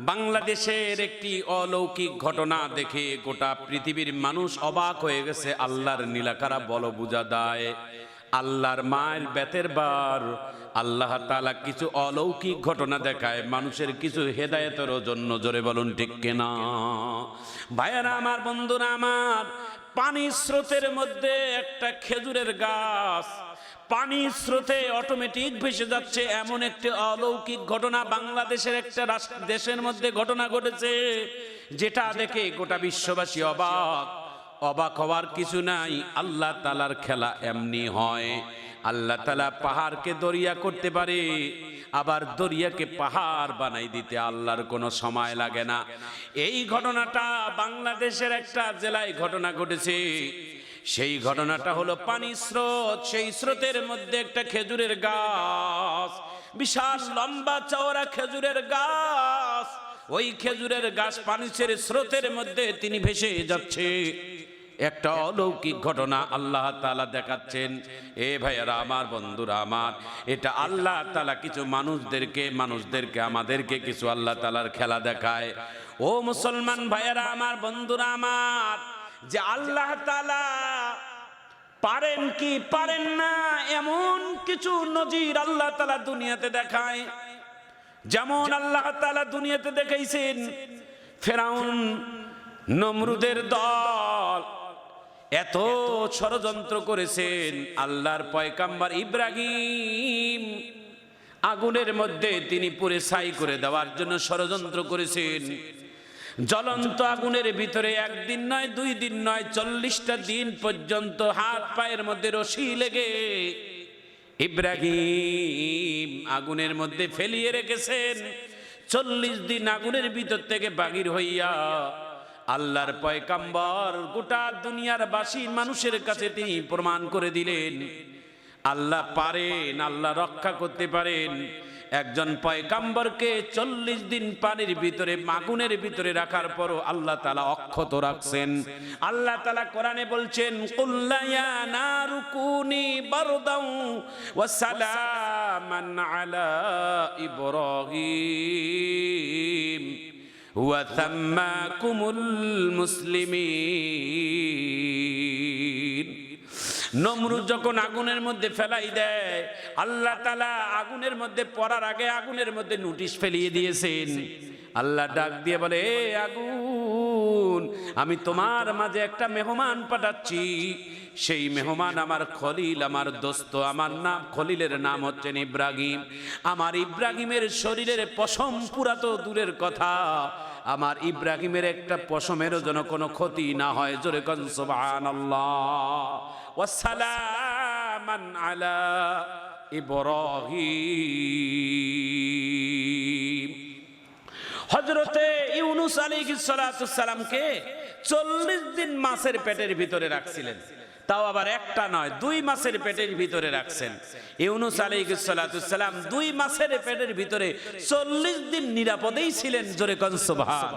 বাংলাদেশের একটি অলৌকিক ঘটনা দেখে গোটা পৃথিবীর মানুষ অবাক হয়ে গেছে আল্লাহর নীলাকারা বল বুঝা দেয় আল্লাহর মায়ের বেতের বার। আল্লাহ তালা কিছু অলৌকিক ঘটনা দেখায়, মানুষের কিছু হেদায়তের জন্য, জোরে বলুন ঠিক কেনা? ভাইয়ারা আমার, বন্ধুরা আমার পানি স্রোতের মধ্যে একটা খেজুরের গাছ পানি স্রোতে অটোমেটিক ভেসে যাচ্ছে এমন একটি অলৌকিক ঘটনা বাংলাদেশের একটা দেশের মধ্যে ঘটনা ঘটেছে, যেটা দেখে গোটা বিশ্ববাসী অবাক। অবাক হওয়ার কিছু নাই, আল্লাহ তালার খেলা এমনি হয়। আল্লাহ তালা পাহাড়কে দরিয়া করতে পারে, আবার দরিয়াকে পাহাড় বানাই দিতে আল্লাহর কোনো সময় লাগে না। এই ঘটনাটা বাংলাদেশের একটা জেলায় ঘটনা ঘটেছে। সেই ঘটনাটা হলো পানি স্রোত। সেই স্রোতের মধ্যে একটা খেজুরের গাছ, বিশাল লম্বা চওড়া খেজুরের গাছ। ওই খেজুরের গাছ পানি স্রোতের মধ্যে তিনি ভেসে যাচ্ছে। একটা অলৌকিক ঘটনা আল্লাহ তালা দেখাচ্ছেন। এ ভাইয়ারা, আমার বন্ধুরা, আমার, এটা আল্লাহ তালা কিছু মানুষদেরকে মানুষদেরকে, আমাদেরকে কিছু আল্লাহ তালার খেলা দেখায়। ও মুসলমান ভাইয়ারা, আমার বন্ধুরা, আমার যে আল্লাহ তালা পারেন কি পারেন না, এমন কিছু নজির আল্লাহ তালা দুনিয়াতে দেখায়। যেমন আল্লাহ তালা দুনিয়াতে দেখাইছেন, ফেরাউন নমরুদের দল। এত ষড়যন্ত্র করেছেন আল্লাহর পয়কাম্বার ইব্রাহিম। আগুনের মধ্যে তিনি পুরে ছাই করে দেওয়ার জন্য ষড়যন্ত্র করেছেন। জ্বলন্ত আগুনের ভিতরে একদিন নয়, দুই দিন নয়, চল্লিশটা দিন পর্যন্ত হাত পায়ের মধ্যে রশি লেগে ইব্রাহিম আগুনের মধ্যে ফেলিয়ে রেখেছেন। চল্লিশ দিন আগুনের ভিতর থেকে বাগির হইয়া আল্লাহর পয়কাম্বর গোটা দুনিয়ার বাসী মানুষের কাছে তিনি প্রমাণ করে দিলেন। আল্লাহ পারেন, আল্লাহ রক্ষা করতে পারেন। একজন পয়কাম্বরকে চল্লিশ দিন পানির ভিতরে, মাগুনের ভিতরে রাখার পরও আল্লাহ তালা অক্ষত রাখছেন। আল্লাহ তালা কোরআনে বলছেন ইব্রাহিম নমরুদ যখন আগুনের মধ্যে ফেলাই দেয়, আল্লাহ তালা আগুনের মধ্যে পড়ার আগে আগুনের মধ্যে নোটিশ ফেলিয়ে দিয়েছেন। আল্লাহ ডাক দিয়ে বলে, এ আগুন, আমি তোমার মাঝে একটা মেহমান পাঠাচ্ছি। সেই মেহমান আমার খলিল, আমার দোস্ত, আমার নাম, খলিলের নাম হচ্ছেন ইব্রাহিম আমার ইব্রাহিমের শরীরের পশম পুরা তো দূরের কথা। আমার ইব্রাহিমের একটা পশমেরও যেন কোনো ক্ষতি না হয়। জোরে আলা হজরতে ইউনুস আলাইহিস সালামকে চল্লিশ দিন মাছের পেটের ভিতরে রাখছিলেন। তাও আবার একটা নয়, দুই মাসের পেটের ভিতরে রাখছেন। ইউনুস আলাইহিস দুই মাসের পেটের ভিতরে চল্লিশ দিন নিরাপদেই ছিলেন, জোরে কন সুবহান।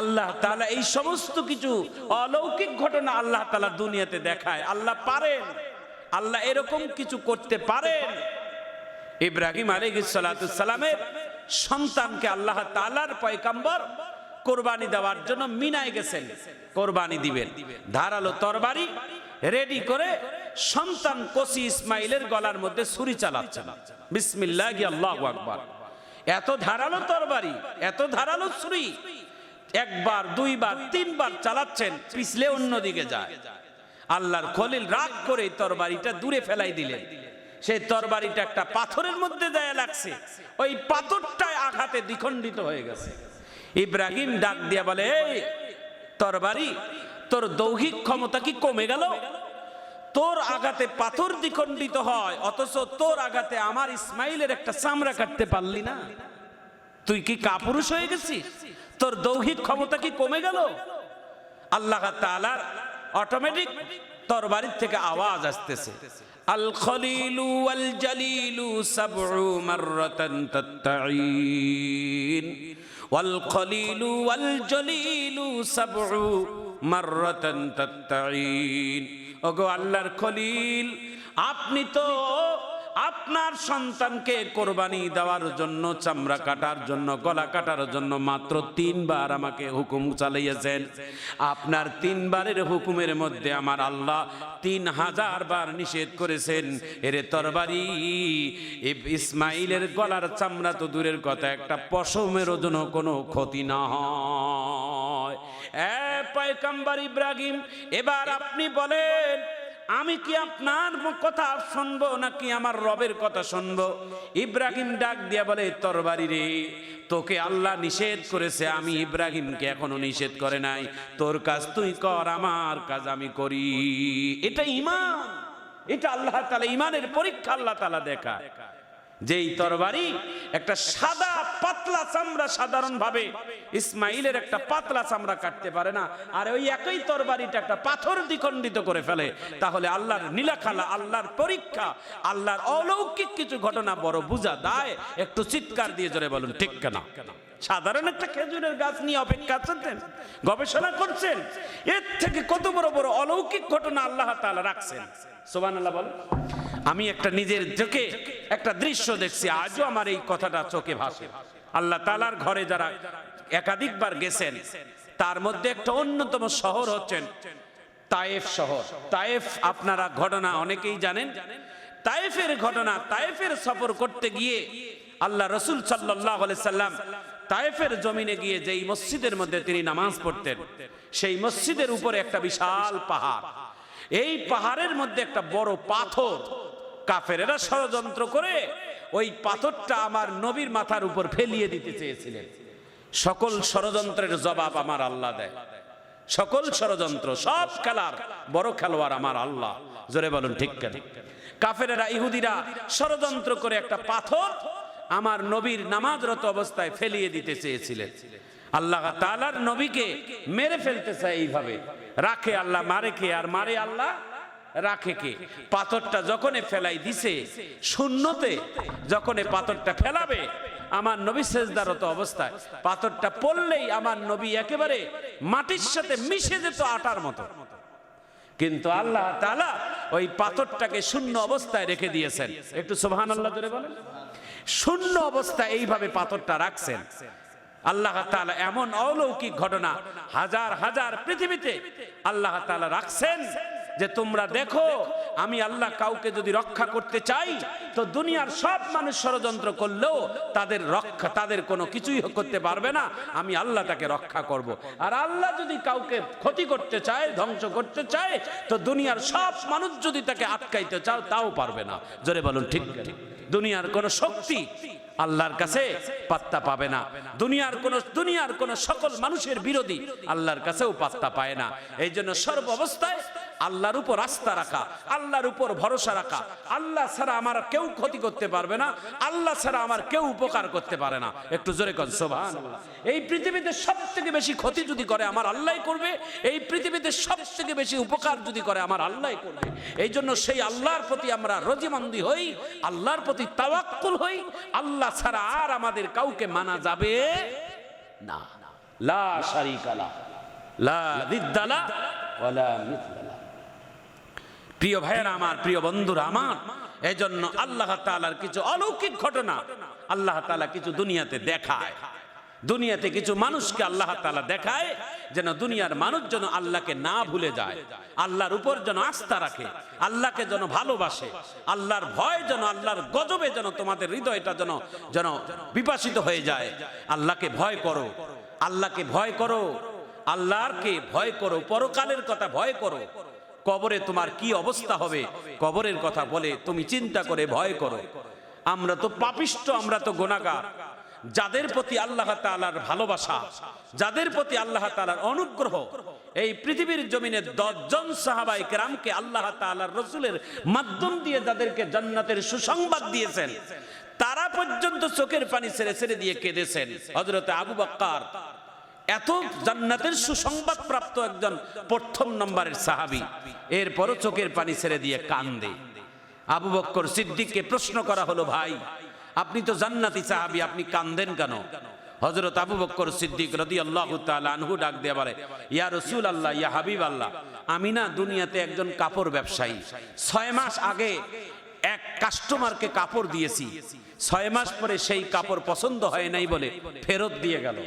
আল্লাহ তাআলা এই সমস্ত কিছু অলৌকিক ঘটনা আল্লাহ তালা দুনিয়াতে দেখায়। আল্লাহ পারেন, আল্লাহ এরকম কিছু করতে পারেন। ইব্রাহিম সালামের সন্তানকে আল্লাহ তালার পয়গাম্বর কোরবানি দেওয়ার জন্য মিনায় গেছেন। কোরবানি দিবেন। ধারালো তরবারি রেডি করে সন্তান কসি ইসমাইলের গলার মধ্যে ছুরি চালাচ্ছেন। বিসমিল্লাহ আল্লাহু আকবার। এত ধারালো তরবারি, এত ধারালো ছুরি, একবার, দুইবার, তিনবার চালাচ্ছেন, পিছলে অন্যদিকে যায়। আল্লাহর খলিল রাগ করে তরবারিটা দূরে ফেলাই দিলেন। সেই তরবারিটা একটা পাথরের মধ্যে দেয়া লাগছে। ওই পাথরটায় আঘাতে দ্বিখণ্ডিত হয়ে গেছে। ইব্রাহিম ডাক দিয়া বলে, এই তরবারি তোর দৌহিক ক্ষমতা কি কমে গেল? তোর আঘাতে পাথর দ্বিখণ্ডিত হয়, অথচ তোর আঘাতে আমার ইসমাইলের একটা চামড়া কাটতে পারলি না। তুই কি কাপুরুষ হয়ে গেছিস? তোর দৌহিক ক্ষমতা কি কমে গেল? আল্লাহ তালার অটোমেটিক তোর তরবারির থেকে আওয়াজ আসতেছে, আল খলিলু ওয়াল জালিলু সাবউ মাররাতান তাত্তাঈন। ওয়াল খলিলু ওয়াল জালিলু সাবউ মাররাতান তাত্তাঈন ওগো আল্লাহর খলিল আপনি তো আপনার সন্তানকে কোরবানি দেওয়ার জন্য, চামড়া কাটার জন্য, গলা কাটার জন্য মাত্র তিনবার আমাকে হুকুম চালিয়েছেন। আপনার তিনবারের হুকুমের মধ্যে আমার আল্লাহ তিন হাজার বার নিষেধ করেছেন। এরে তরবারি ইসমাইলের গলার চামড়া তো দূরের কথা, একটা পশমের জন্য কোনো ক্ষতি না হয়। এ পয়কাম্বার ইব্রাহিম, এবার আপনি বলেন আমি কি আপনার কথা শুনব নাকি আমার রবের কথা শুনব? ইব্রাহিম ডাক দিয়া বলে তরবারি রে, তোকে আল্লাহ নিষেধ করেছে। আমি ইব্রাহিমকে এখনও নিষেধ করে নাই। তোর কাজ তুই কর, আমার কাজ আমি করি। এটা ইমান এটা আল্লাহ তালা ইমানের পরীক্ষা আল্লাহ তালা দেখা যেই তরবারি একটা সাদা পাতলা চামড়া সাধারণ ভাবে ইসমাইলের একটা পাতলা চামড়া কাটতে পারে না। আর ওই একই তরবারিটা একটা পাথর দ্বিখণ্ডিত করে ফেলে। তাহলে আল্লাহর নীলাখালা, আল্লাহর পরীক্ষা, আল্লাহর অলৌকিক কিছু ঘটনা বড় বুঝা দায়। একটু চিৎকার দিয়ে জোরে বলুন, ঠিক কেনা? সাধারণ একটা খেজুরের গাছ নিয়ে অপেক্ষা করছেন, গবেষণা করছেন, এর থেকে কত বড় বড় অলৌকিক ঘটনা আল্লাহ তাআলা রাখছেন। সোবান আল্লাহ বলেন। আমি একটা নিজের চোখে একটা দৃশ্য দেখছি, আজও আমার এই কথাটা চোখে ভাসে। আল্লাহ তালার ঘরে যারা একাধিকবার গেছেন, তার মধ্যে একটা অন্যতম শহর হচ্ছেন তায়েফ শহর। তায়েফ আপনারা ঘটনা অনেকেই জানেন। তায়েফের ঘটনা, তায়েফের সফর করতে গিয়ে আল্লাহ রসুল সাল্লাহ সাল্লাম তায়েফের জমিনে গিয়ে যেই মসজিদের মধ্যে তিনি নামাজ পড়তেন, সেই মসজিদের উপরে একটা বিশাল পাহাড়। এই পাহাড়ের মধ্যে একটা বড় পাথর কাফেরেরা ষড়যন্ত্র করে ওই পাথরটা আমার নবীর মাথার উপর ফেলিয়ে দিতে চেয়েছিলেন। সকল ষড়যন্ত্রের জবাব আমার আল্লাহ দেয়। সকল ষড়যন্ত্র, সব খেলার বড় খেলোয়াড় আমার আল্লাহ। জোরে বলুন, ঠিক কেন? কাফেরেরা, ইহুদিরা ষড়যন্ত্র করে একটা পাথর আমার নবীর নামাজরত অবস্থায় ফেলিয়ে দিতে চেয়েছিলেন। আল্লাহ তালার নবীকে মেরে ফেলতে চায় এইভাবে। রাখে আল্লাহ, মারে কে? আর মারে আল্লাহ রাখে কে? পাথরটা যখন ফেলাই দিছে, শূন্যতে যখন পাথরটা ফেলাবে, আমার নবী সেজদারত অবস্থায়। পাথরটা পড়লেই আমার নবী একেবারে মাটির সাথে মিশে যেত আটার মতো। কিন্তু আল্লাহ তালা ওই পাথরটাকে শূন্য অবস্থায় রেখে দিয়েছেন। একটু সোহান আল্লাহ ধরে বলেন। শূন্য অবস্থায় এইভাবে পাথরটা রাখছেন। আল্লাহ তাআলা এমন অলৌকিক ঘটনা হাজার হাজার পৃথিবীতে আল্লাহ তাআলা রাখছেন। যে তোমরা দেখো, আমি আল্লাহ কাউকে যদি রক্ষা করতে চাই, তো দুনিয়ার সব মানুষ ষড়যন্ত্র করলেও তাদের রক্ষা, তাদের কোনো কিছুই করতে পারবে না। আমি আল্লাহ তাকে রক্ষা করব। আর আল্লাহ যদি কাউকে ক্ষতি করতে চায়, ধ্বংস করতে চায়, তো দুনিয়ার সব মানুষ যদি তাকে আটকাইতে চাও, তাও পারবে না। জোরে বলুন, ঠিক ঠিক দুনিয়ার কোনো শক্তি আল্লাহর কাছে পাত্তা পাবে না। দুনিয়ার কোন দুনিয়ার কোন সকল মানুষের বিরোধী আল্লাহর কাছেও পাত্তা পায় না। এই জন্য সর্ব অবস্থায় আল্লাহর উপর আস্থা রাখা, আল্লাহর উপর ভরসা রাখা। আল্লাহ ছাড়া আমার কেউ ক্ষতি করতে পারবে না, আল্লাহ ছাড়া আমার কেউ উপকার করতে পারে না। একটু জোরে কন সোভান এই পৃথিবীতে সব থেকে বেশি ক্ষতি যদি করে আমার আল্লাহ করবে, এই পৃথিবীতে সব থেকে বেশি উপকার যদি করে আমার আল্লাহ করবে। এই জন্য সেই আল্লাহর প্রতি আমরা রজিমন্দি হই, আল্লাহর প্রতি তাওয়াক্কুল হই। আল্লাহ ছাড়া আর আমাদের কাউকে মানা যাবে না। লা শারিকা লা লা দিদ্দালা ওয়ালা মিথলা প্রিয় ভাইয়েরা আমার, প্রিয় বন্ধুরা আমার, এজন্য আল্লাহ তাআলার কিছু অলৌকিক ঘটনা আল্লাহ তাআলা কিছু দুনিয়াতে দেখায়। দুনিয়াতে কিছু মানুষকে আল্লাহ তাআলা দেখায় যেন দুনিয়ার মানুষ যেন আল্লাহকে না ভুলে যায়, আল্লাহর উপর যেন আস্থা রাখে, আল্লাহকে যেন ভালোবাসে, আল্লাহর ভয় যেন, আল্লাহর গজবে যেন তোমাদের হৃদয়টা যেন যেন বিপাসিত হয়ে যায়। আল্লাহকে ভয় করো, আল্লাহকে ভয় করো আল্লাহকে ভয় করো, পরকালের কথা ভয় করো কবরে তোমার কি অবস্থা হবে? কবরের কথা বলে তুমি চিন্তা করে ভয় করো। আমরা তো পাপিষ্ট, আমরা তো গোনাগার যাদের প্রতি আল্লাহ তাআলার ভালোবাসা, যাদের প্রতি আল্লাহ তাআলার অনুগ্রহ, এই পৃথিবীর জমিনে দশজন সাহাবাই কেরামকে আল্লাহ তাআলার রসুলের মাধ্যম দিয়ে যাদেরকে জান্নাতের সুসংবাদ দিয়েছেন, তারা পর্যন্ত চোখের পানি ছেড়ে ছেড়ে দিয়ে কেঁদেছেন। হজরতে আবু বাক্কার এত জান্নাতের সুসংবাদ প্রাপ্ত একজন প্রথম নম্বরের সাহাবি। এরপরও চোখের পানি ছেড়ে দিয়ে কান্দে। আবু বক্কর সিদ্দিককে প্রশ্ন করা হলো, ভাই, আপনি তো জান্নাতি সাহাবি, আপনি কান্দেন কেন? হজরত আবু বক্কর সিদ্দিক রদি আল্লাহ আনহু ডাক দিয়ে বলে, ইয়া রসুল আল্লাহ ইয়া হাবিব আল্লাহ আমি না দুনিয়াতে একজন কাপড় ব্যবসায়ী। ছয় মাস আগে এক কাস্টমারকে কাপড় দিয়েছি। ছয় মাস পরে সেই কাপড় পছন্দ হয় নাই বলে ফেরত দিয়ে গেল।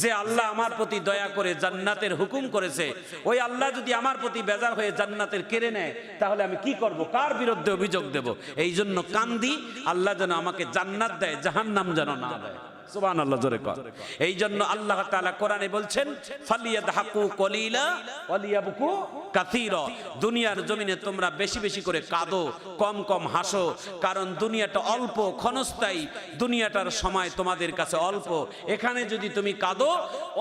যে আল্লাহ আমার প্রতি দয়া করে জান্নাতের হুকুম করেছে, ওই আল্লাহ যদি আমার প্রতি বেজার হয়ে জান্নাতের কেড়ে নেয়, তাহলে আমি কি করব? কার বিরুদ্ধে অভিযোগ দেব? এই জন্য কান্দি, আল্লাহ যেন আমাকে জান্নাত দেয়, জাহান্নাম যেন না দেয়। এই জন্য আল্লাহ কোরআনে বলছেন দুনিয়ার জমিনে তোমরা বেশি বেশি করে কাঁদো, কম কম হাসো, কারণ দুনিয়াটা অল্প, ক্ষণস্থায়ী। দুনিয়াটার সময় তোমাদের কাছে অল্প। এখানে যদি তুমি কাঁদো,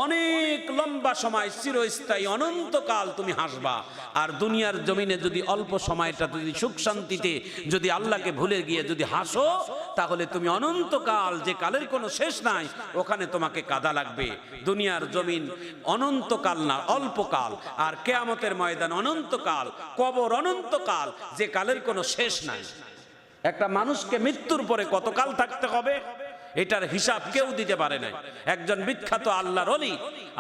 অনেক লম্বা সময়, চিরস্থায়ী, অনন্তকাল তুমি হাসবা। আর দুনিয়ার জমিনে যদি অল্প সময়টা, যদি সুখ শান্তিতে যদি আল্লাহকে ভুলে গিয়ে যদি হাসো, তাহলে তুমি অনন্তকাল যে কালের কোনো শেষ নাই, ওখানে তোমাকে কাদা লাগবে। দুনিয়ার জমিন অনন্তকাল না, অল্পকাল। আর কেয়ামতের ময়দান অনন্তকাল, কবর অনন্তকাল, যে কালের কোনো শেষ নাই। একটা মানুষকে মৃত্যুর পরে কতকাল থাকতে হবে? এটার হিসাব কেউ দিতে পারে না একজন বিখ্যাত আল্লাহর অলি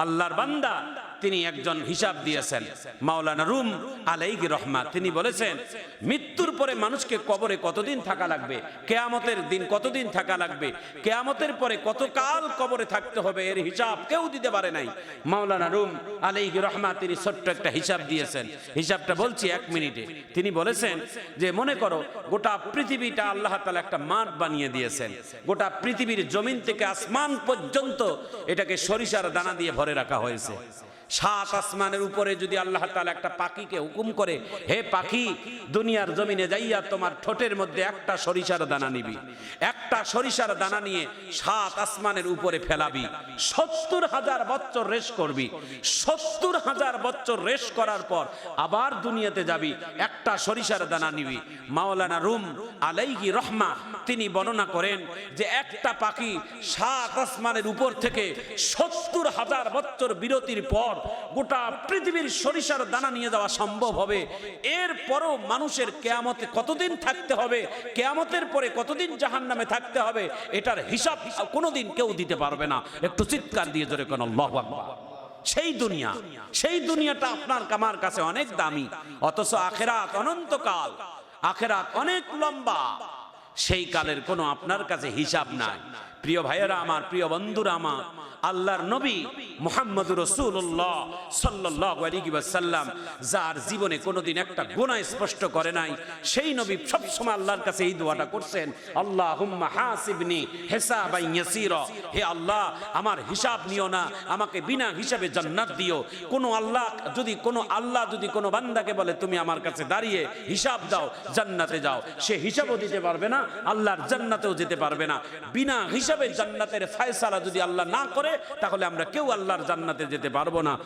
আল্লাহর বান্দা তিনি একজন হিসাব দিয়েছেন। মাওলানা রুম আলাইহি রহমা তিনি বলেছেন, মৃত্যুর পরে মানুষকে কবরে কতদিন থাকা লাগবে? কেয়ামতের দিন কতদিন থাকা লাগবে? কেয়ামতের পরে কতকাল কবরে থাকতে হবে? এর হিসাব কেউ দিতে পারে নাই। মাওলানা রুম আলাইহি রহমা তিনি ছোট্ট একটা হিসাব দিয়েছেন। হিসাবটা বলছি এক মিনিটে। তিনি বলেছেন যে, মনে করো, গোটা পৃথিবীটা আল্লাহ তাআলা একটা মাঠ বানিয়ে দিয়েছেন। গোটা পৃথিবীর জমিন থেকে আসমান পর্যন্ত এটাকে সরিষার দানা দিয়ে ভরে রাখা হয়েছে। সাত আসমানের উপরে যদি আল্লাহ তাআলা একটা পাখিকে হুকুম করে, হে পাখি, দুনিয়ার জমিনে যাইয়া তোমার ঠোঁটের মধ্যে একটা সরিষার দানা নিবি। একটা সরিষার দানা নিয়ে সাত আসমানের উপরে ফেলাবি। সত্তর হাজার বছর রেস করবি। সত্তর হাজার বছর রেস করার পর আবার দুনিয়াতে যাবি, একটা সরিষার দানা নিবি। মাওলানা রুম আলাইহি রহমা তিনি বর্ণনা করেন যে একটা পাখি সাত আসমানের উপর থেকে সত্তর হাজার বছর বিরতির পর গোটা পৃথিবীর সরিষার দানা নিয়ে যাওয়া সম্ভব হবে। এরপরও মানুষের কেয়ামতে কতদিন থাকতে হবে? কেয়ামতের পরে কতদিন জাহান নামে থাকতে হবে? এটার হিসাব কোনোদিন কেউ দিতে পারবে না। একটু চিৎকার দিয়ে জোরে কোন, আল্লাহু সেই দুনিয়া, সেই দুনিয়াটা আপনার কামার কাছে অনেক দামি। অথচ আখেরাত অনন্তকাল, আখেরাত অনেক লম্বা। সেই কালের কোনো আপনার কাছে হিসাব নাই। প্রিয় ভাইয়েরা আমার, প্রিয় বন্ধুরা আমার আল্লাহর নবী মোহাম্মদ রসুল্লাহ সাল্লাহ সাল্লাম যার জীবনে কোনোদিন একটা গুণা স্পষ্ট করে নাই, সেই নবী সবসময় আল্লাহর কাছে এই দোয়াটা করছেন আল্লাহ হাসিবনি হেসাবাই ইয়াসিরা হে আল্লাহ, আমার হিসাব নিও না, আমাকে বিনা হিসাবে জান্নাত দিও, কোনো আল্লাহ যদি, কোনো আল্লাহ যদি কোনো বান্দাকে বলে, তুমি আমার কাছে দাঁড়িয়ে হিসাব দাও, জান্নাতে যাও সে হিসাবও দিতে পারবে না, আল্লাহর জান্নাতেও যেতে পারবে না, বিনা হিসাবে জান্নাতের ফায়সালা যদি আল্লাহ না করে তাহলে আমরা কেউ আল্লাহর জান্নাতে যেতে পারব না।